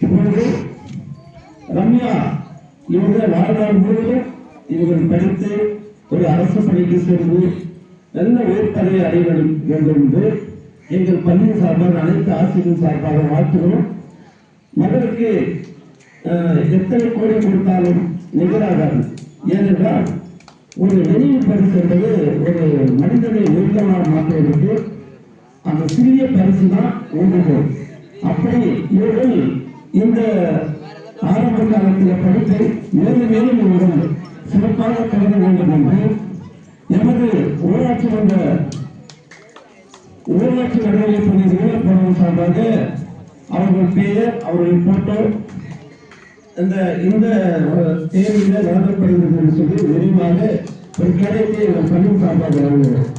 இப்பொழுது ரம்யா இவங்க வாழ்நாள் முழுவதும் இவர்கள் படித்து ஒரு அரசு பணிக்கு சேர்ந்து நல்ல உயர்த்தலையை அடைய வேண்டும் என்று எங்கள் பள்ளியின் சார்பாக அனைத்து ஆசிரியர் சார்பாக வாழ்த்துகிறோம். மகளுக்கு எத்தனை கோடி கொடுத்தாலும் நிகராகாது. ஏனென்றால் ஒரு நினைவு பரிசு என்பது ஒரு அந்த சிறிய பரிசு தான் ஊன்றுகோல் அப்படி இவர்கள் இந்த ஆரம்ப காலத்தில் படிப்பை மேலும் மேலும் இவர்கள் சிறப்பாக கலந்து வேண்டும் என்று எமது ஊராட்சி மன்ற ஊராட்சி நடுநிலைப் பள்ளி நிறுவனம் சார்பாக அவர்கள் பெயர் அவர்கள் போட்டோ இந்த இந்த தேதியில நடத்தப்படுகிறது என்று சொல்லி விரைவாக ஒரு கடைக்கு எங்கள் பள்ளி சார்பாக வழங்குகிறோம்